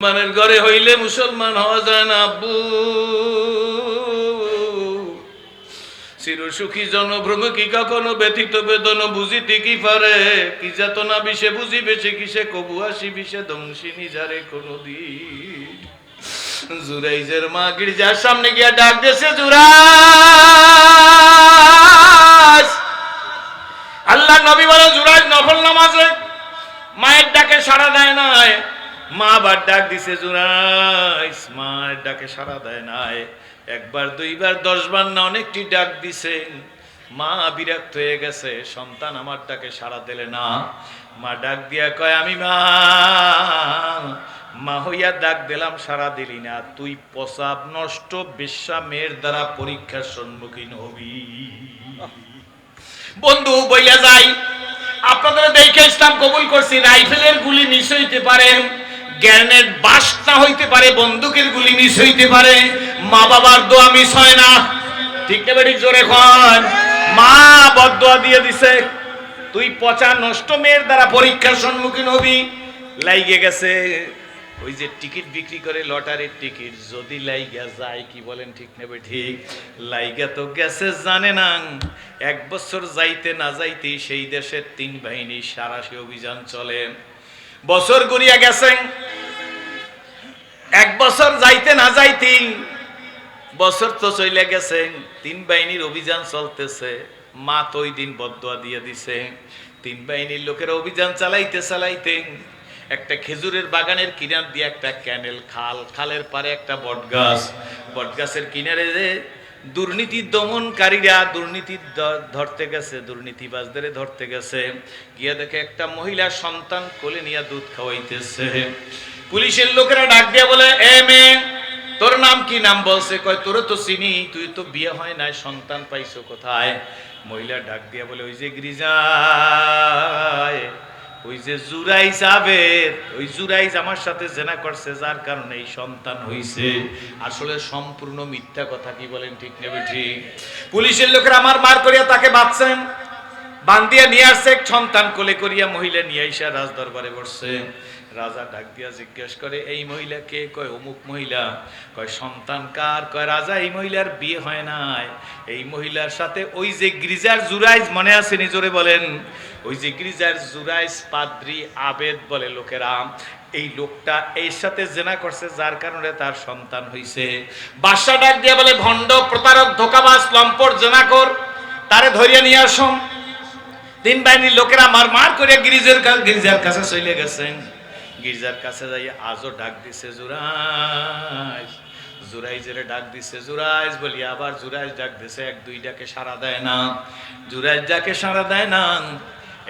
মুসলমানের ঘরে হইলে মুসলমান হওয়া যায় না, আব্বু। চির সুখী জনভ্রম কি কখনো ব্যথিত বেদন, বুঝিতে কি পারে? কি যাত না বিষে বুঝি বেছে কিসে? কবু আসি বিষে দংশিনী যারে কোনো দিন জুরাইজের মা গির্জার সামনে গিয়া ডাক দেছে জুরাজ আল্লাহ নবী বলে জুরাজ নফল নামাজে মায়ের ডাকে সাড়া দেয় নাই। মা আবার ডাক দিছে জুরাইস মায়ের ডাকে সাড়া দেয় নাই। একবার, দুইবার, দশবার না অনেকটি ডাক দিছে মা বিরক্ত হয়ে গেছে, সন্তান আমার ডাকে সাড়া দিলে না। মা ডাক দিয়া কয়, আমি মা মা হইয়া ডাক দিলাম সারা দিলি না। তুই প্রসাব নষ্ট বিশ্বা মেয়ের দ্বারা পরীক্ষার সম্মুখীন হবি। বন্ধু, বইয়া যাই। আপনাদের দেখে ইসলাম কবুল করছি, রাইফেলের গুলি মিস হইতে গ্যানেট বাসটা হইতে পারে, বন্দুকের গুলি মিস হইতে পারে মা বাবার দোয়া মিস হয় না। ঠিক না বেঠিক জোরে খন মা বদোয়া দিয়ে দিছে, তুই পচা নষ্ট মেয়ের দ্বারা পরীক্ষার সম্মুখীন হবি। লাইগে গেছে, ওই যে টিকিট বিক্রি করে লটারির টিকিট, যদি লাইগা যায় কি বলেন ঠিক নেবে ঠিক লাইগা তো গেছে জানে না। এক বছর যাইতে না যাইতে সেই দেশের তিন বাহিনী সারাশি অভিযান চলে। বছর গড়িয়া গেছেন এক বছর যাইতে না যাইতে বছর তো চলে গেছে, তিন বাহিনীর অভিযান চলতেছে, মা তো ওই দিন বদয়া দিয়ে দিছে। তিন বাহিনীর লোকেরা অভিযান চালাইতে চালাইতে একটা খেজুরের বাগানের কিনার দিয়ে একটা ক্যানেল, খাল, খালের পারে একটা বটগাছ। বটগাছের কিনারে যে দুর্নীতি দমনকারীরা দুর্নীতি ধরতে গেছে দুর্নীতিবাজদের ধরতে গেছে। গিয়া দেখে একটা মহিলা সন্তান কোলে নিয়ে দুধ খাওয়াইতেছে। পুলিশের লোকেরা ডাক দিয়া বলে, এ মেয়ে, তোর নাম কি নাম বলছে? কয়, তোর তো চিনি, তুই তো বিয়ে হয় নাই, সন্তান পাইছো কোথায়? মহিলা ডাক দিয়া বলে, ওই যে গিরিজায় ওই যে জুরাই যাবে ওই জুরাইজ আমার সাথে জেনা করছে যার কারণে এই সন্তান হইছে। আসলে সম্পূর্ণ মিথ্যা কথা কি বলেন ঠিক নেবে ঠিক? পুলিশের লোকেরা আমার মার করিয়া তাকে বাঁচছেন বান্দিয়া নিয়ে আসছে এক সন্তান কোলে করিয়া মহিলা নিয়ে আইসা রাজদরবারে বসছে। রাজা ডাক দিয়া জিজ্ঞেস করে, এই মহিলা কে? কয়, অমুক মহিলা। কয়, সন্তান কার? কয়, রাজা, এই মহিলার বিয়ে হয় নাই। এই মহিলার সাথে ওই যে গ্রিজার জুরাইজ মনে আছে নিজরে বলেন। ওই যে গ্রিজার জুরাইজ পাদ্রি আবেদ বলে লোকেরা, এই লোকটা এই সাথে জেনা করছে, যার কারণে তার সন্তান হইছে। বাদশা ডাক দিয়া বলে, ভণ্ড প্রতারক, ধোকাবাজ, লম্পট, জেনা কর, তারে ধরিয়া নিয়ে আসুন। তিন বাহিনীর লোকেরা মার মার করে গিরিজের গির্জার কাছে চলে গেছেন। গির্জার কাছে যাই আজও ডাক দিছে জুরাইজ জুরাইজের ডাক দিছে জুরাইজ বলি, আবার জুরাইজ ডাক দিছে, এক দুই ডাকে সাড়া দেয় না জুরাইজ ডাকে সাড়া দেয় না।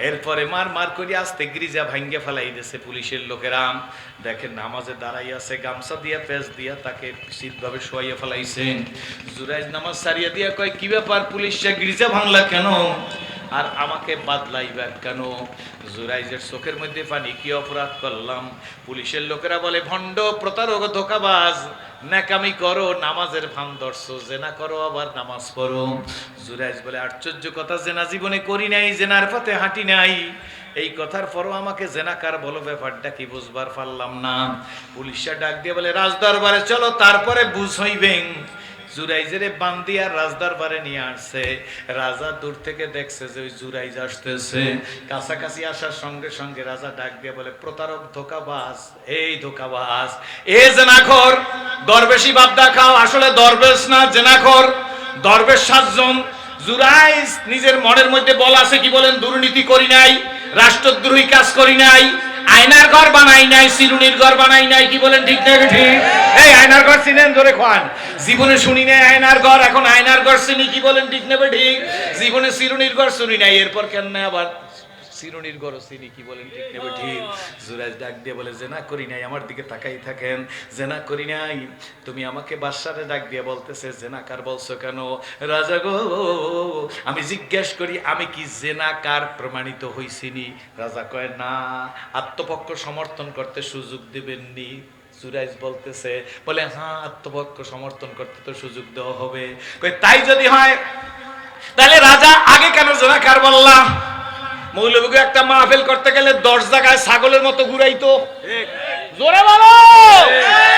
এরপরে মার মার করে আসতে গিরিজা ভাঙ্গে ফেলাই দিছে পুলিশের লোকেরা। দেখে নামাজে দাঁড়াই আছে, গামছা দিয়া, পেঁচ দিয়া তাকে শীতভাবে শোয়াইয়া ফেলাইছেন জুরাইজ নামাজ সারিয়া দিয়া কয়, কি ব্যাপার পুলিশরা গিরিজা ভাঙলা কেন? আর আমাকে বাদলাইবার কেন? জুরাইজের চোখের মধ্যে পানি কি অপরাধ করলাম? পুলিশের লোকেরা বলে, ভণ্ড প্রতারক, ধোকাবাজ, ন্যাকামি করো, নামাজের ভান ধরছো, জেনা করো, আবার নামাজ পড়ো। জুরাইজ বলে, আশ্চর্য কথা, জেনা জীবনে করি নাই, জেনার পথে হাঁটি নাই। এই কথার পরও আমাকে জেনাকার বলো, ব্যাপারটা কি বুঝবার পারলাম না। পুলিশরা ডাক দিয়ে বলে, রাজদরবারে চলো, তারপরে বুঝ হইবেন। জুরাইজেরে বান্দিয়া রাজদরবারে নিয়ে আসছে। রাজা দূর থেকে দেখছে যে ওই জুরাইজ আসতেছে। কাছাকাছি আসার সঙ্গে সঙ্গে রাজা ডাক দিয়ে বলে, প্রতারক ধোকাবাজ, এই ধোকাবাজ, এ জেনাখর, দরবেশি বাবদা খাও আসলে দরবেশ না, জেনাখর, দরবেশ সাতজন। জুরাইজ নিজের মনের মধ্যে বল আছে কি বলেন, দুর্নীতি করি নাই, রাষ্ট্রদ্রোহী কাজ করি নাই আয়নার ঘর বানাই নাই সিরুনির ঘর বানাই নাই, কি বলেন ঠিক না ঠিক এই আয়নার ঘর চিনেন ধরে খান। জীবনে শুনি নাই আয়নার ঘর, এখন আয়নার ঘর চিনি, কি বলেন ঠিক নেবে ঠিক জীবনে সিরুনির ঘর শুনি নাই, এরপর কেন না আবার? সিরুনির ঘর চিনি কি বলেন ঠিক নেবে ঠিক জুরাজ ডাক দিয়ে বলে, জেনা করি নাই, আমার দিকে তাকাই থাকেন, জেনা করি নাই। তুমি আমাকে বাদশারে ডাক দিয়ে বলতেছে, জেনা কার বলছো কেন? রাজা গো, আমি জিজ্ঞেস করি, আমি কি জেনা কার প্রমাণিত হইছিনি? রাজা কয়, না, আত্মপক্ষ সমর্থন করতে সুযোগ দিবেননি। সুরাইজ বলতেছে, বলে হ্যাঁ আত্মপক্ষ সমর্থন করতে তো সুযোগ দেওয়া হবে। তাই যদি হয়, তাহলে রাজা আগে কেন জেনাকার বললাম মৌলভীকে একটা মাহফিল করতে গেলে দশ জায়গায় ছাগলের মতো ঘুরাইতো। জোরে বলো!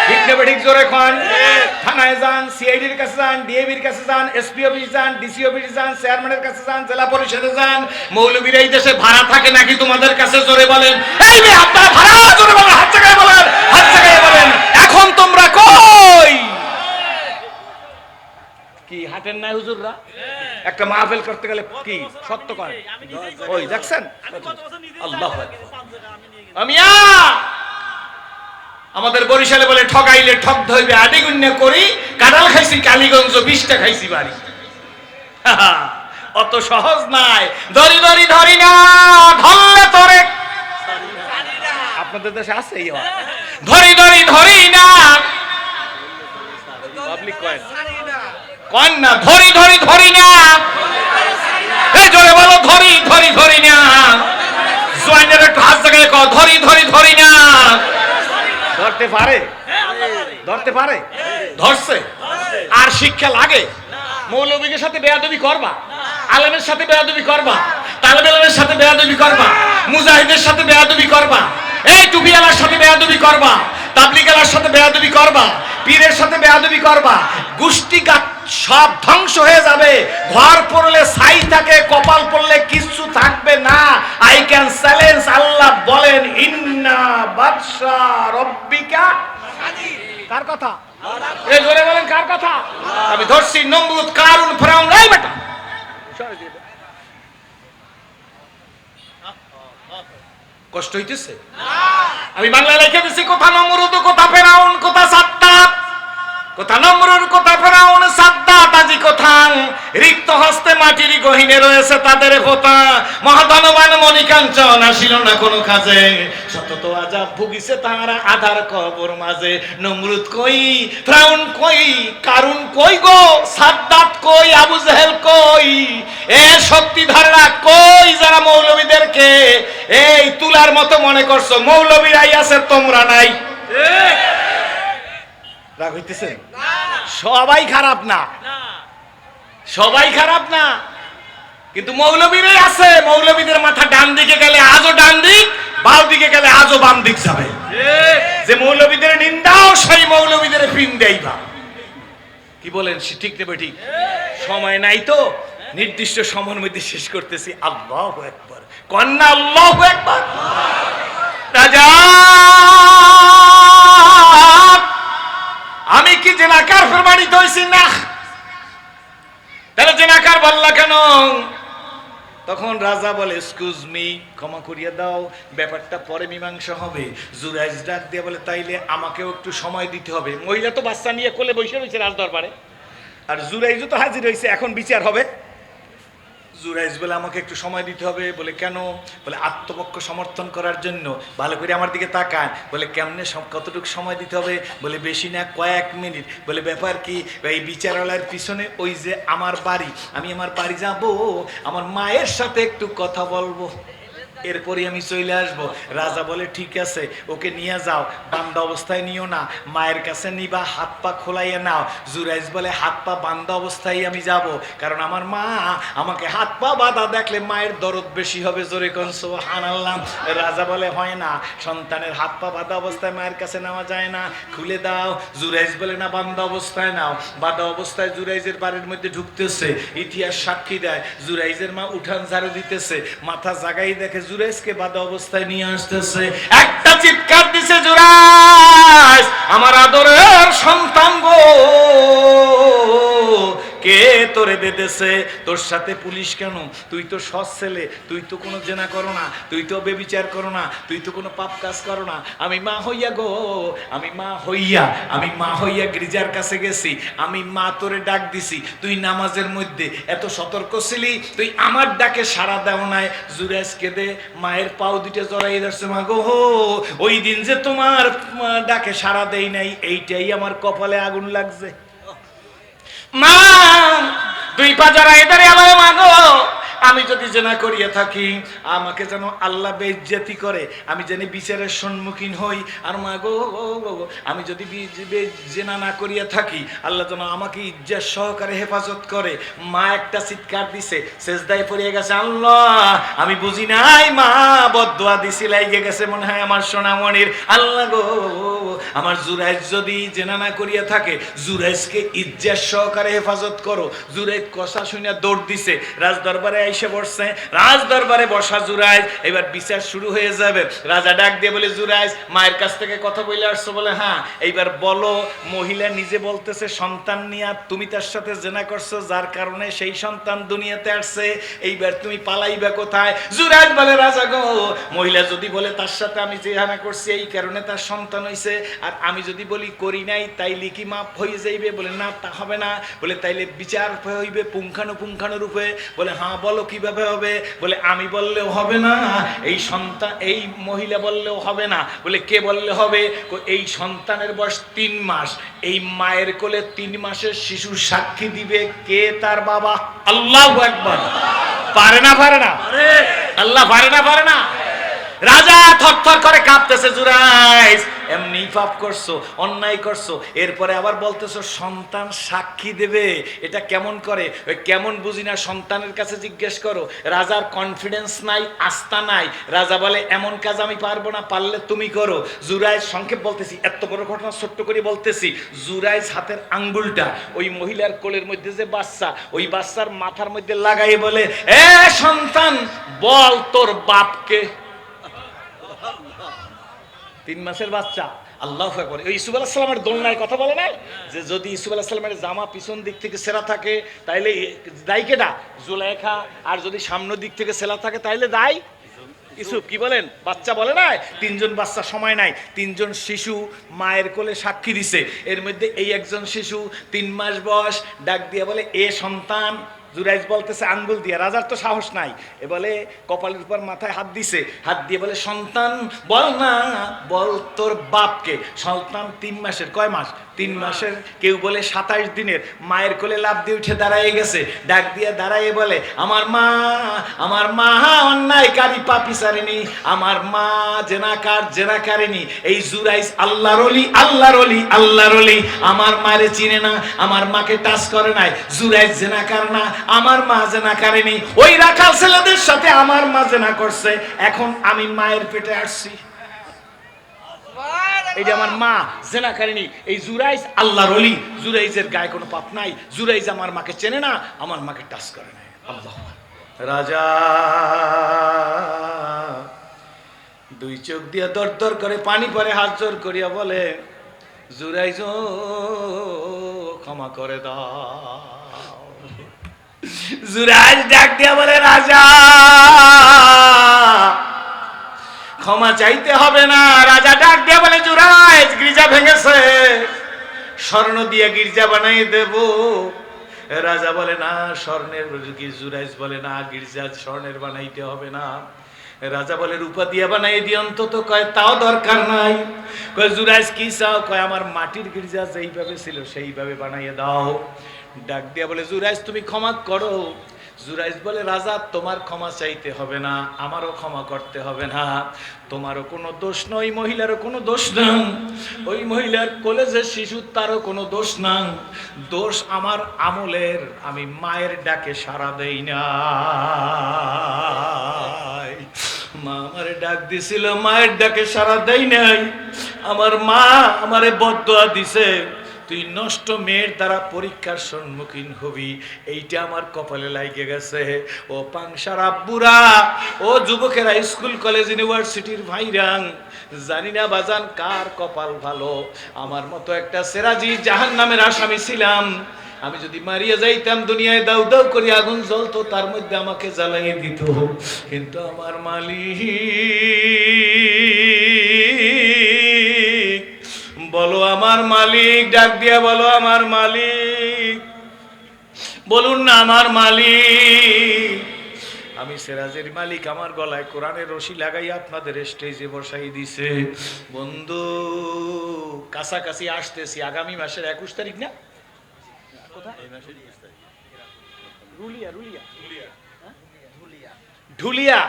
ঠিক নেবে, ঠিক জোরে খান। থানায় যান, সিআইডির কাছে যান, ডিএবির কাছে যান, এসপি অফিস যান, ডিসি অফিস যান, চেয়ারম্যানের কাছে যান, জেলা পরিষদে যান। মৌলবীর এই দেশে ভাড়া থাকে নাকি তোমাদের কাছে? জোরে বলেন। এই মেয়ে, আপনারা ভাড়া, জোরে বলেন, হাত জায়গায় বলেন, হাত জায়গায় বলেন। এখন তোমরা কই কি হাটের নাই হুজুররা? একটা মাহফিল করতে গেলে কি সত্য করেন? ওই দেখছেন? আল্লাহ আমিয়া আমাদের বরিশালে বলে ঠকাইলে ঠক ধইবে আডিগুণ্য করি, কাঁঠাল খাইছি, কালীগঞ্জ বিশটা খাইছি বাড়ি। অত সহজ নাই। ধরি ধরি ধরি না, ধরলে তোরে। আপনাদের দেশে আছে ধরি ধরি ধরি না। পাবলিক কয়েন। কন না? ধরি ধরি ধরি না। এই জোরে বলো ধরি ধরি ধরি না। জোয়ানের একটু হাত জায়গায় কও ধরি ধরি ধরি না। ধরতে পারে? ধরতে পারে? ধরছে? আর শিক্ষা লাগে? মৌলবীদের সাথে বেয়াদবি করবা? আলেমের সাথে বেয়াদবি করবা? তালেব আলমের সাথে বেয়াদবি করবা? মুজাহিদের সাথে বেয়াদবি করবা? এই টুপিওয়ালার সাথে বেয়াদবি করবা? তাবলিগালার সাথে বেয়াদবি করবা? পীরের সাথে বেয়াদবি করবা? গোষ্ঠী সব ধ্বংস হয়ে যাবে। ঘর পড়লে, ছাই থাকে, কপাল পড়লে কিচ্ছু থাকবে না। আই ক্যান চ্যালেঞ্জ আল্লাহ বলেন, ইন্না বাদশা রব্বিকা কার কথা? এই জোরে বলেন, কার কথা? আমি ধরছি, নমরুদ, কারুন, ফেরাউন, এই বেটা। কষ্ট হইতেছে? আমি বাংলায় লিখে দিছি, কোথা নমরুদ, কোথা ফেরাউন, কোথা সাত্তাত কোথা নমরুদ কোথা ফেরাউন সাদ্দাত রিক্ত হস্তে মাটির গহিনে রয়েছে তাদের মহাধনবান মণিকাঞ্চন আসিল না কোনো কাজে। সতত আজাব ভুগিছে তাহারা আধার কবর মাঝে। নমরুদ কই, ফেরাউন কই, কারুন কই গো, সাদ্দাত কই, আবু জেহেল কই? এ শক্তিধাররা কই যারা মৌলবীদেরকে এই তুলার মতো মনে করছ? মৌলবীরাই আছে, তোমরা নাই। রাগ হইতেছে সবাই খারাপ না। সবাই খারাপ না। কিন্তু মৌলবীরাই আছে। মৌলবীদের মাথা ডান দিকে গেলে আজও ডান দিক বাম দিকে গেলে আজও বাম দিক যাবে। যে মৌলবীদের নিন্দাও, সেই মৌলবীদের পিন দেইবা কি বলেন, সে ঠিক নেবে ঠিক? সময় নাই তো। নির্দিষ্ট সময়ের মধ্যে শেষ করতেছি। আল্লাহ একবার কন্যা আল্লাহ একবার রাজা! জেনাকার প্রমাণিত হয়েছি না? তাহলে জেনাকার বললা কেন? তখন রাজা বলে এক্সকিউজ মি ক্ষমা করিয়া দাও, ব্যাপারটা পরে মীমাংসা হবে। জুরাইজ ডাক দিয়ে বলে, তাইলে আমাকেও একটু সময় দিতে হবে। মহিলা তো বাচ্চা নিয়ে কোলে বসে রয়েছে রাজদরবারে। আর জুরাইজও তো হাজির হয়েছে, এখন বিচার হবে। জুরাইজ বলে আমাকে একটু সময় দিতে হবে, বলে কেন? বলে আত্মপক্ষ সমর্থন করার জন্য। ভালো করে আমার দিকে তাকান, বলে কেমনে কতটুকু সময় দিতে হবে? বলে বেশি না, কয়েক মিনিট। বলে ব্যাপার কি এই বিচারালয়ের পিছনে ওই যে আমার বাড়ি, আমি আমার বাড়ি যাব, আমার মায়ের সাথে একটু কথা বলব। এরপরে আমি চলে আসব। রাজা বলে, ঠিক আছে, ওকে নিয়ে যাও। বান্দা অবস্থায় নিও না। মায়ের কাছে নিবা, হাত পা খোলাইয়া নাও। জুরাইজ বলে, হাত পা বান্দা অবস্থায় আমি যাব। কারণ আমার মা আমাকে হাত পা বাঁধা দেখলে মায়ের দরদ বেশি হবে জোরে কনসো হান আল্লাহ রাজা বলে, হয় না। সন্তানের হাত পা বাঁধা অবস্থায় মায়ের কাছে নেওয়া যায় না। খুলে দাও। জুরাইজ বলে, না, বান্দা অবস্থায় নাও। বাঁধা অবস্থায় জুরাইজের বাড়ির মধ্যে ঢুকতেছে। ইতিহাস সাক্ষী দেয়। জুরাইজের মা উঠান ঝাড়ু দিতেছে। মাথা জাগাই দেখে জুরাইজকে বাধা অবস্থায় নিয়ে আসতেছে। একটা চিৎকার দিছে জুরাইজ আমার আদরের সন্তান গো কে তোরে বেঁধেছে তোর সাথে পুলিশ কেন? তুই তো সৎ ছেলে, তুই তো কোনো জেনা করো না, তুই তো বেবিচার করো না, তুই তো কোনো পাপ কাজ করো না। আমি মা হইয়া গো, আমি মা হইয়া, আমি মা হইয়া গির্জার কাছে গেছি, আমি মা তোরে ডাক দিছি, তুই নামাজের মধ্যে এত সতর্ক ছিলি, তুই আমার ডাকে সাড়া দেও নাই। জুরেশ কেঁদে মায়ের পাও দুইটা জড়াই ধরছে, মা গো হো ওই দিন যে তোমার ডাকে সাড়া দেই নাই, এইটাই আমার কপালে আগুন লাগছে। মা দুই পা জড়াই ধরে আমার মা গো আমি যদি জেনা করিয়া থাকি, আমাকে যেন আল্লাহ বেজ্জাতি করে। আমি যেন বিচারের সম্মুখীন হই, আর মা গো আমি যদি জেনা না করিয়া থাকি, আল্লাহ যেন আমাকে ইজ্জত সহকারে হেফাজত করে। মা একটা চিৎকার দিছে শেষদায় পড়িয়ে গেছে, আল্লাহ, আমি বুঝি নাই, মা বদুয়া দিছি, লাইগে গেছে মনে হয় আমার সোনামণির। আল্লাহ গো, আমার জুরাইজ যদি জেনা না করিয়া থাকে জুরাইজকে ইজ্জত সহকারে হেফাজত করো। জুরাইজ কষা শুনে দৌড় দিছে রাজ দরবারে এসে বসছে। রাজ দরবারে বসা জুরাইজ, এবার বিচার শুরু হয়ে যাবে। রাজা ডাক দিয়ে বলে, জুরাইজ, মায়ের কাছ থেকে কথা বলে আসছো? বলে হ্যাঁ। এইবার বলো, মহিলা নিজে বলতেছে, সন্তান নিয়ে তুমি তার সাথে জেনা করছ, যার কারণে সেই সন্তান দুনিয়াতে আসছে। এইবার তুমি পালাইবা কোথায়? জুরাইজ বলে, রাজা গো, মহিলা যদি বলে, তার সাথে আমি জেহানা করছি, এই কারণে তার সন্তান হইছে। আর আমি যদি বলি, করি নাই তাই লিখি মাপ হয়ে যাইবে? বলে, না, তা হবে না। বলে, তাইলে বিচার হইবে পুঙ্খানু রূপে বলে হ্যাঁ বলো। কীভাবে হবে? বলে আমি বললেও হবে না এই সন্তান এই মহিলা বললেও হবে না। বলে কে বললে হবে? এই সন্তানের বয়স তিন মাস এই মায়ের কোলে তিন মাসের শিশু সাক্ষী দিবে কে তার বাবা? আল্লাহ একবার পারে না পারে না? আল্লাহ পারে না পারে না? রাজা থরথর করে কাঁপতেছে জুরাইস এমনি পাপ করছ, অন্যায় করছ, এরপরে আবার বলতেছো, সন্তান সাক্ষী দেবে, এটা কেমন করে? ওই কেমন বুঝি না, সন্তানের কাছে জিজ্ঞেস করো, রাজার কনফিডেন্স নাই, আস্থা নাই। রাজা বলে, এমন কাজ আমি পারব না, পারলে তুমি করো। জুরাইজ সংক্ষেপ বলতেছি, এত বড় ঘটনা ছোট্ট করে বলতেছি। জুরাইজ হাতের আঙ্গুলটা ওই মহিলার কোলের মধ্যে যে বাচ্চা, ওই বাচ্চার মাথার মধ্যে লাগাই বলে, এ সন্তান, বল তোর বাপকে। তিন মাসের বাচ্চা। আল্লাহ একবার ওই ইসুফ আলাহ সালামের দোলনায় কথা বলে না যে যদি ইসুফ আলাহ সালামের জামা পিছন দিক থেকে সেরা থাকে, তাইলে দায়ী কেটা জুলাইখা। আর যদি সামনের দিক থেকে সেরা থাকে, তাইলে দায়? ইসুফ, কি বলেন? বাচ্চা বলে না তিনজন বাচ্চা সময় নাই। তিনজন শিশু মায়ের কোলে সাক্ষী দিছে। এর মধ্যে এই একজন শিশু তিন মাস বয়স, ডাক দিয়ে বলে, এ সন্তান জুরাইজ বলতেছে, আঙ্গুল দিয়ে, রাজার তো সাহস নাই। এ বলে, কপালের উপর মাথায় হাত দিছে, হাত দিয়ে বলে, সন্তান, বল না, বল তোর বাপকে। সন্তান তিন মাসের, কয় মাস? তিন মাসের, কেউ বলে সাতাইশ দিনের, মায়ের কোলে লাভ দিয়ে উঠে দাঁড়ায় গেছে, ডাক দিয়ে দাঁড়ায় বলে, আমার মা আমার মা, অন্যায় অন্যায়কারী পাপি সারেনি, আমার মা জেনাকার জেনাকারিনী, এই জুরাইস আল্লাহর অলি আল্লাহর অলি আল্লাহর অলি, আমার মারে চিনে না, আমার মাকে টাচ করে নাই জুরাইস জেনাকার না, আমার মা জেনা কারেনি ওই রাখাল ছেলেদের সাথে আমার মা জেনা করছে, এখন আমি মায়ের পেটে আসছি। যে আমার মা, জেনা কারিনী এই জুরাইজ আল্লাহর অলি জুরাইজের গায়ে কোনো পাপ নাই। জুরাইজ আমার মাকে চেনে না, আমার মাকে টাচ করে নাই। আল্লাহ রাজা, দুই চোখ দিয়ে দর দর করে পানি পরে হাত জোর করিয়া বলে, জুরাইজ ক্ষমা করে দাও। জুরাইজ ডাক দিয়া বলে, রাজা ক্ষমা চাইতে হবে না। রাজা ডাক দিয়া বলে জুরাইজ গির্জা ভেঙেছে। স্বর্ণ দিয়ে গির্জা বানাই দেব। রাজা বলে, না, স্বর্ণের জুরাইজ বলে না, গির্জা স্বর্ণের বানাইতে হবে না। রাজা বলে, রূপা দিয়া বানাই দিয়ে অন্তত কয়, তাও দরকার নাই। কয় জুরাইজ কি চাও? কয়, আমার মাটির গির্জা যেইভাবে ছিল, সেইভাবে বানাইয়ে দাও। ডাক দিয়া বলে জুরাইজ তুমি ক্ষমা করো। জুরাইজ বলে, রাজা, তোমার ক্ষমা চাইতে হবে না, আমারও ক্ষমা করতে হবে না। তোমারও কোনো দোষ নয় ওই মহিলারও কোনো দোষ না ওই মহিলার কলেজের শিশু, তারও কোনো দোষ না দোষ আমার আমলের, আমি মায়ের ডাকে সাড়া দেই না মা আমারে ডাক দিছিল, মায়ের ডাকে সাড়া দেই নাই। আমার মা আমারে বদয়া দিছে। তুই নষ্ট মেয়ের দ্বারা পরীক্ষার সম্মুখীন হবি। এইটা আমার কপালে লাগে গেছে। ও পাংসার আব্বুরা, ও যুবকেরা, স্কুল, কলেজ, ইউনিভার্সিটির ভাইরাং, জানি না বাজান কার কপাল ভালো। আমার মতো একটা সেরাজি জাহান নামের আসামি ছিলাম। আমি যদি মারিয়া যাইতাম দুনিয়ায়, দাউ দাউ করে আগুন জ্বলতো, তার মধ্যে আমাকে জ্বালাইয়ে দিত। কিন্তু আমার মালিক আমার মালিক, ডাক দিয়া বলো, আমার মালিক। বলুন না, আমার মালিক। আমি সেরাজের মালিক, আমার গলায় কোরআনের রশি লাগাই আপনাদের স্টেজে বসাই দিছে। বন্ধু, কাছাকাছি আসতেছি, আগামী মাসের একুশ তারিখ না? কোথায়? রুলিয়া রুলিয়া। হ্যাঁ? ঢুলিয়া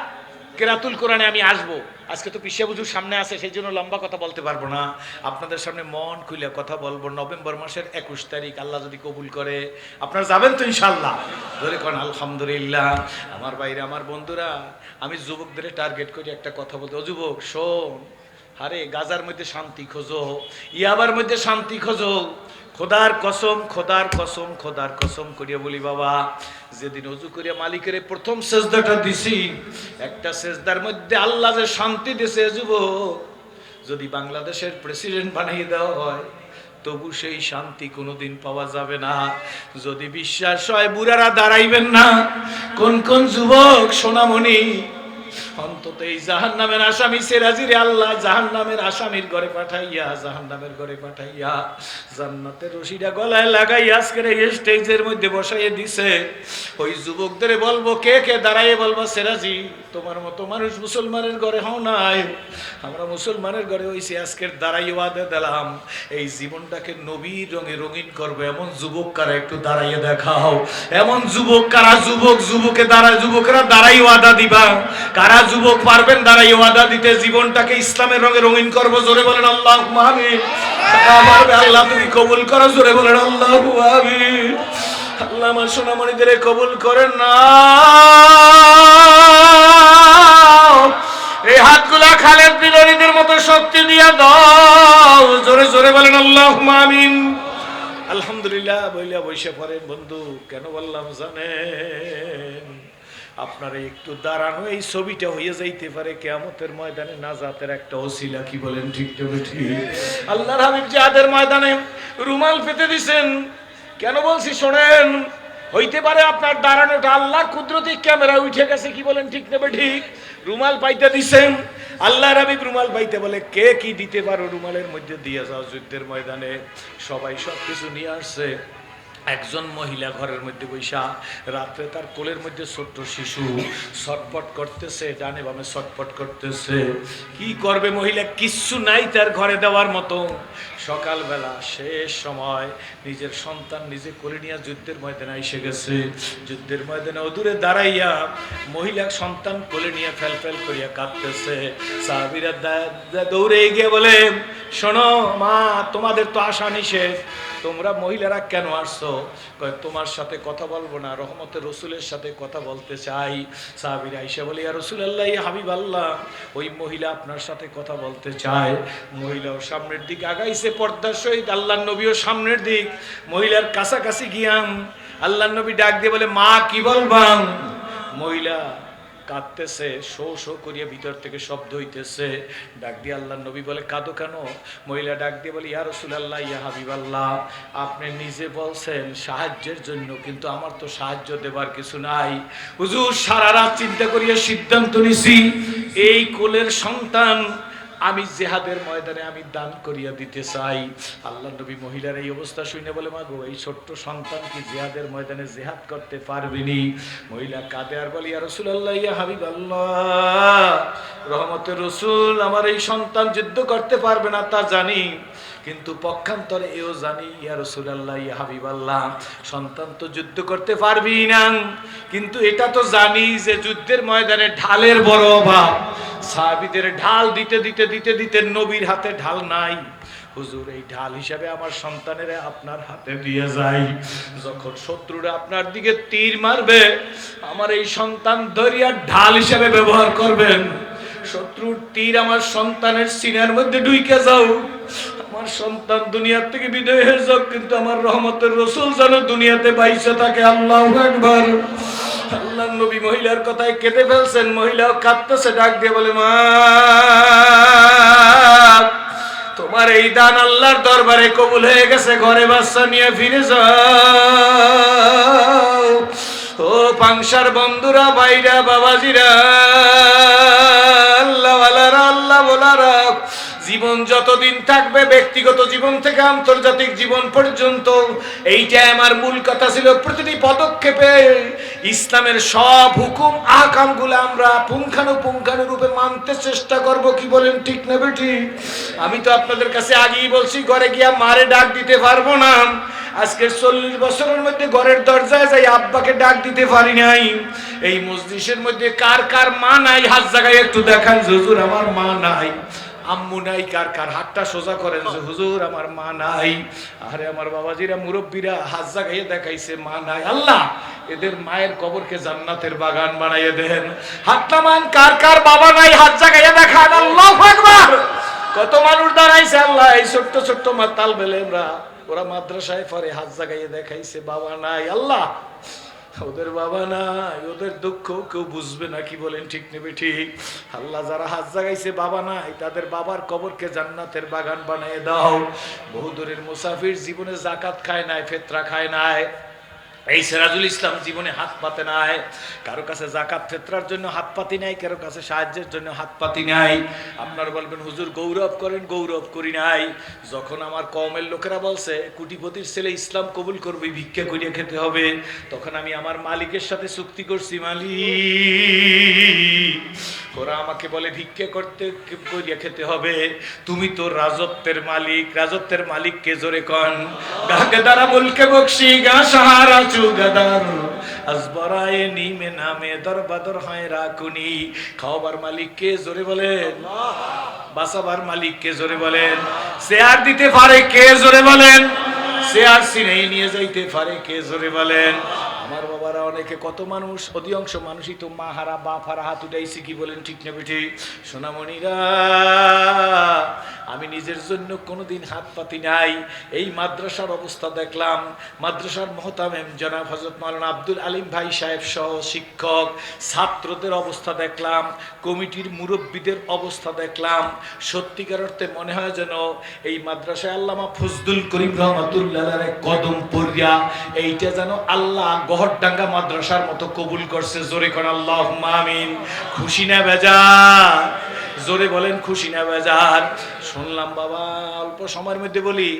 কেরাতুল কোরআনে আমি আসব। আজকে তো পিসা বুঝুর সামনে আছে সেই জন্য লম্বা কথা বলতে পারব না। আপনাদের সামনে মন খুলে কথা বলব। নভেম্বর মাসের একুশ তারিখ আল্লাহ যদি কবুল করে। আপনারা যাবেন তো ইনশাল্লাহ ধরে কোন আলহামদুলিল্লাহ। আমার বাইরে আমার বন্ধুরা আমি যুবকদের টার্গেট করি একটা কথা বলতে। ও যুবক শোন। আরে গাজার মধ্যে শান্তি খোঁজো। ইয়াবার মধ্যে শান্তি খোঁজো। খোদার কসম খোদার কসম খোদার কসম করিয়া বলি, বাবা, যেদিন অজু করিয়া মালিকের প্রথম সেজদাটা দিছি, একটা সেজদার মধ্যে আল্লাহ যে শান্তি দিছে যুবক, যদি বাংলাদেশের প্রেসিডেন্ট বানিয়ে দেওয়া হয়, তবু সেই শান্তি কোনোদিন পাওয়া যাবে না। যদি বিশ্বাস হয়, বুড়ারা দাঁড়াইবেন না। কোন কোন যুবক, সোনামণি অন্তত এই জাহান নামের আসামি সেরাজিরে আল্লাহ জাহান নামের আসামির ঘরে পাঠাইয়া জাহান নামের ঘরে পাঠাইয়া জান্নাতের রশিটা গলায় লাগাই আজকের এই স্টেজের মধ্যে বসাইয়ে দিছে। ওই যুবকদের বলব, কে কে? দাঁড়াইয়ে বলব, সেরাজি, তোমার মতো মানুষ মুসলমানের ঘরে হও নাই। আমরা মুসলমানের ঘরে আজকের দাঁড়াই দিলাম। এই জীবনটাকে নবীর রঙে রঙিন করব। এমন যুবক কারা একটু দাঁড়াইয়ে দেখাও। এমন যুবক কারা যুবক যুবকে দাঁড়ায় যুবকেরা দাঁড়াই ওয়াদা দিবা। কারা যুবক পারবেন দাঁড়াই ওয়াদা দিতে, জীবনটাকে ইসলামের রঙে রঙিন করব, জোরে বলেন আল্লাহ পারবে আল্লাহ তুমি কবুল করো, জোরে বলেন আল্লাহ আল্লাহ আমার সোনামণিদের কবুল করেন না। এই হাতগুলা খালেদ বিরোধীদের মতো শক্তি দিয়া দাও, জোরে জোরে বলেন আল্লাহ আমিন। আলহামদুলিল্লাহ, বইলা বৈশা পরে বন্ধু, কেন বললাম জানেন? আপনারা একটু দাঁড়ানো, এই ছবিটা হয়ে যাইতে পারে কেয়ামতের ময়দানে নাজাতের একটা ওসিলা কি বলেন ঠিক ঠিক? আল্লাহর হাবিব যাদের ময়দানে রুমাল পেতে দিছেন, কেন বলছি শোনেন, হইতে পারে আপনার দাঁড়ানোটা আল্লাহর কুদরতি ক্যামেরা উঠে গেছে কি বলেন ঠিক নেবে ঠিক রুমাল পাইতে দিছেন আল্লাহ রাবি রুমাল পাইতে বলে, কে কি দিতে পারো রুমালের মধ্যে দিয়ে যাও যুদ্ধের ময়দানে? সবাই সব কিছু নিয়ে আসছে। একজন মহিলা ঘরের মধ্যে বৈশা রাত্রে তার কোলের মধ্যে ছোট্ট শিশু ছটপট করতেছে, ডানে বামে ছটপট করতেছে। কি করবে মহিলা? কিচ্ছু নাই তার ঘরে দেওয়ার মতো। সকালবেলা শেষ সময় নিজের সন্তান নিজে কোলে নিয়ে যুদ্ধের ময়দানে এসে গেছে। যুদ্ধের ময়দানে অদূরে দাঁড়াইয়া মহিলা সন্তান কোলে নিয়ে ফেল ফেল করিয়া কাঁদতেছে। সাহাবিরা দৌড়ে গিয়ে বলে, শোনো মা, তোমাদের তো আশা নিষেধ। তোমরা মহিলারা কেন আসছো? তোমার সাথে কথা বলব না রহমতের রসুলের সাথে কথা বলতে চাই। সাহাবির আইসা বলি আর রসুল আল্লাহ হাবিব আল্লাহ ওই মহিলা আপনার সাথে কথা বলতে চায়। মহিলাও সামনের দিক আগাইছে, পর্দার সহিত আল্লাহ নবীও সামনের দিক। মহিলার কাছাকাছি গিয়াম। আল্লাহ নবী ডাক দিয়ে বলে, মা, কি বলবাম? মহিলা কাঁদতেছে, শো শো করিয়া ভিতর থেকে শব্দ হইতেছে। ডাক দিয়ে আল্লাহ নবী বলে, কাঁদো কেন? মহিলা ডাক দিয়ে বলে, ইয়া রসুল আল্লাহ ইয়া হাবিব আল্লাহ আপনি নিজে বলছেন সাহায্যের জন্য, কিন্তু আমার তো সাহায্য দেবার কিছু নাই। হুজুর, সারা রাত চিন্তা করিয়া সিদ্ধান্ত নিছি, এই কোলের সন্তান আমি জেহাদের ময়দানে আমি দান করিয়া দিতে চাই। আল্লাহ নবী মহিলার এই অবস্থা শুনে বলে, মাগো, এই ছোট্ট সন্তান কি জেহাদের ময়দানে জেহাদ করতে পারবেনি? মহিলা কাঁদে আর বলি আর রসুল আল্লাহ ইয়া হাবিব রহমতের রসুল, আমার এই সন্তান যুদ্ধ করতে পারবে না, তা জানি। কিন্তু পক্ষান্তরে এও জানি, ইয়া রসুল আল্লাহ ইয়া হাবিব আল্লাহ সন্তান তো যুদ্ধ করতে পারবি না। কিন্তু এটা তো জানি যে যুদ্ধের ময়দানে ঢালের বড় অভাব। সাহাবিদের ঢাল দিতে দিতে দিতে দিতে নবীর হাতে ঢাল নাই। হুজুর, এই ঢাল হিসাবে আমার সন্তানেরা আপনার হাতে দিয়ে যাই যখন শত্রুরা আপনার দিকে তীর মারবে, আমার এই সন্তান দরিয়ার ঢাল হিসাবে ব্যবহার করবেন। শত্রুর তীর আমার সন্তানের সিনার মধ্যে ঢুইকে যাও। আমার সন্তান দুনিয়ার থেকে বিদায় হয়ে যাও কিন্তু আমার রহমতের রসুল যেন দুনিয়াতে বাইসে থাকে, আল্লাহ একবার আল্লাহ নবী মহিলার কথায় কেটে ফেলছেন। মহিলাও কাঁদতেছে, ডাক দিয়ে বলে, মা, তোমার এই দান আল্লাহর দরবারে কবুল হয়ে গেছে, ঘরে বাচ্চা নিয়ে ফিরে যাও। ও পাংসার বন্ধুরা বাইরা বাবাজিরা জীবন যতদিন থাকবে ব্যক্তিগত জীবন থেকে আন্তর্জাতিক জীবন পর্যন্ত এইটাই আমার মূল কথা ছিল। প্রতিটি পদক্ষেপে ইসলামের সব হুকুম আকামগুলো আমরা পুঙ্খানু পুঙ্খানু রূপে মানতে চেষ্টা করব কি বলেন ঠিক না বেটি আমি তো আপনাদের কাছে আগেই বলছি ঘরে গিয়া মারে ডাক দিতে পারব না। আজকে চল্লিশ বছরের মধ্যে ঘরের দরজায় যাই আব্বাকে ডাক দিতে পারি নাই। এই মসজিদের মধ্যে কার কার মা নাই হাত জায়গায় একটু দেখান যে, হুজুর আমার মা নাই। আম্মু নাই, কার কার হাতটা সোজা করেন যে, হুজুর, আমার মা নাই। আরে, আমার বাবাজিরা, মুরব্বীরা হাত জাগাইয়ে দেখাইছে, মা নাই। আল্লাহ, এদের মায়ের কবরকে জান্নাতের বাগান বানাইয়ে দেন। হাতটা মান, কার কার বাবা নাই, হাত জাগাইয়ে দেখান। আল্লাহু আকবার! কত মানুষ দাঁড়াইছে, আল্লাহ, এই ছোট্ট ছোট্ট মাতাল বেলেমরা ওরা মাদ্রাসায় পরে হাত জাগাইয়ে দেখাইছে, বাবা নাই, আল্লাহ। ওদের বাবা নাই, ওদের দুঃখ কেউ বুঝবে না, কি বলেন, ঠিক নেবে, ঠিক। আল্লাহ যারা হাত জাগাইছে, বাবা নাই, তাদের বাবার কবরকে জান্নাতের বাগান বানিয়ে দাও। বহুদূরের মুসাফির জীবনে জাকাত খায় নাই, ফেতরা খায় নাই। এই সেরাজুল ইসলাম জীবনে হাত পাতে নাই, কারও কাছে জাকাত ফেতরার জন্য হাত পাতি নাই, কারও কাছে সাহায্যের জন্য হাত পাতি নাই। আপনারা বলবেন, হুজুর, গৌরব করেন, গৌরব করি নাই। যখন আমার কমের লোকেরা বলছে, কুটিপতির ছেলে ইসলাম কবুল করবে, ভিক্ষা করিয়া খেতে হবে। তখন আমি আমার মালিকের সাথে চুক্তি করছি, মালিক। ওরা আমাকে বলে, ভিক্ষা করতে করিয়া খেতে হবে। তুমি তো রাজত্বের মালিক রাজত্বের মালিক কে জোরে কন। গাগদারা মুলকে বকশি, গা সাহারা চুগাদার আসবরায়ে নিমে নামে দরবাদর হয় রাকুনি। খাওয়াবার মালিক কে জোরে বলেন বাসাবার মালিক কে জোরে বলেন। শেয়ার দিতে পারে কে জোরে বলেন, শেয়ার সিনেই নিয়ে যাইতে পারে কে জোরে বলেন। আমার বাবারা অনেকে, কত মানুষ? অধিকাংশ মানুষই তো মা হারা, বাপ হারা, হাত উঠাইছি কি বলেন ঠিক নেবে ঠিক সোনামণিরা, আমি নিজের জন্য কোনোদিন হাত পাতি নাই। এই মাদ্রাসার অবস্থা দেখলাম। মাদ্রাসার মহতামেম জনাব হজরত মাওলানা আব্দুল আলিম ভাই সাহেব সহ শিক্ষক, ছাত্রদের অবস্থা দেখলাম। কমিটির মুরব্বীদের অবস্থা দেখলাম। সত্যিকার অর্থে মনে হয় যেন এই মাদ্রাসায় আল্লামা ফজদুল করিম রহমাতুল্লাহ কদম পড়িয়া এইটা যেন আল্লাহ গহরডাঙ্গা মাদ্রাসার মতো কবুল করছে। জোরে কর আল্লাহ আমিন। খুশি না বেজার জোরে বলেন, খুশি না বেজার। শুনলাম বাবা, অল্প সময়ের মধ্যে বলি,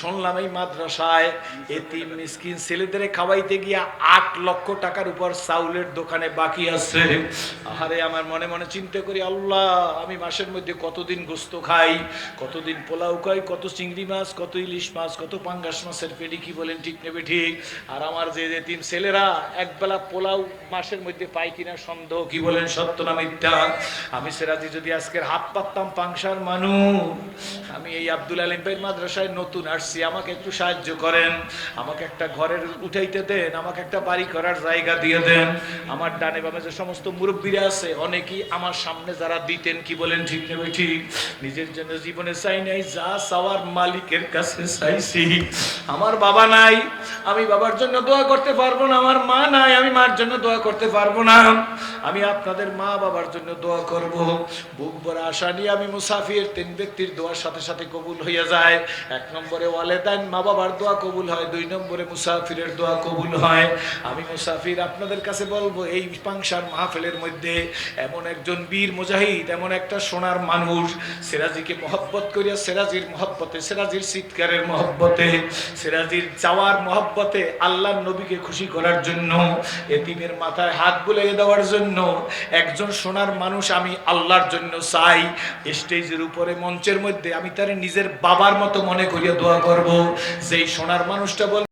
শুনলাম এই মাদ্রাসায় এতিম মিসকিন ছেলেদের খাওয়াইতে গিয়া আট লক্ষ টাকার উপর চাউলের দোকানে বাকি আছে। আহারে, আমার মনে মনে চিন্তা করি, আল্লাহ, আমি মাসের মধ্যে কতদিন গোস্ত খাই, কতদিন পোলাও খাই, কত চিংড়ি মাছ, কত ইলিশ মাছ, কত পাঙ্গাস মাছের পেটি কি বলেন, ঠিক নেবে ঠিক? আর আমার যে যে তিন ছেলেরা একবেলা পোলাও মাসের মধ্যে পাই কিনা সন্দেহ কি বলেন, সত্য না মিথ্যা? আমি সেরাজি যদি আজকের হাত পাততাম পাংশার মানুষ আমি এই আব্দুল আলিম ভাই মাদ্রাসায় নতুন আসছি, আমাকে একটু সাহায্য করেন। আমাকে একটা ঘরের উঠাইতে দেন, আমাকে একটা বাড়ি করার জায়গা দিয়ে দেন। আমার ডানে বামে যে সমস্ত মুরব্বীরা আছে, অনেকেই আমার সামনে যারা দিতেন কি বলেন ঠিক নেবে ঠিক? নিজের জন্য জীবনে চাই নাই, যা চাওয়ার মালিকের কাছে চাইছি। আমার বাবা নাই, আমি বাবার জন্য দোয়া করতে পারব না, আমার মা নাই, আমি মার জন্য দোয়া করতে পারব না। আমি আপনাদের মা বাবার জন্য দোয়া করব। বুক ভরা আশা নিয়ে আমি মুসাফির তিন ব্যক্তির দোয়ার সাথে সাথে কবুল হইয়া যায়। এক নম্বরে ওয়ালেদান মা বাবার দোয়া কবুল হয়, দুই নম্বরে মুসাফিরের দোয়া কবুল হয়। আমি মুসাফির আপনাদের কাছে বলব, এই পাংশার মাহফিলের মধ্যে এমন একজন বীর মুজাহিদ, এমন একটা সোনার মানুষ, সেরাজিকে মহব্বত করিয়া, সেরাজির মহব্বতে, সেরাজির চিৎকারের মহব্বতে, সেরাজির যাওয়ার মহব্বতে আল্লাহ নবীকে খুশি করার জন্য, এতিমের মাথায় হাত বুলিয়ে দেওয়ার জন্য, একজন সোনার মানুষ আমি আল্লাহর জন্য চাই। স্টেজের উপরে, মঞ্চের মধ্যে আমি তার নিজের বাবার মতো মনে করিয়া দোয়া করব। যেই সোনার মানুষটা বল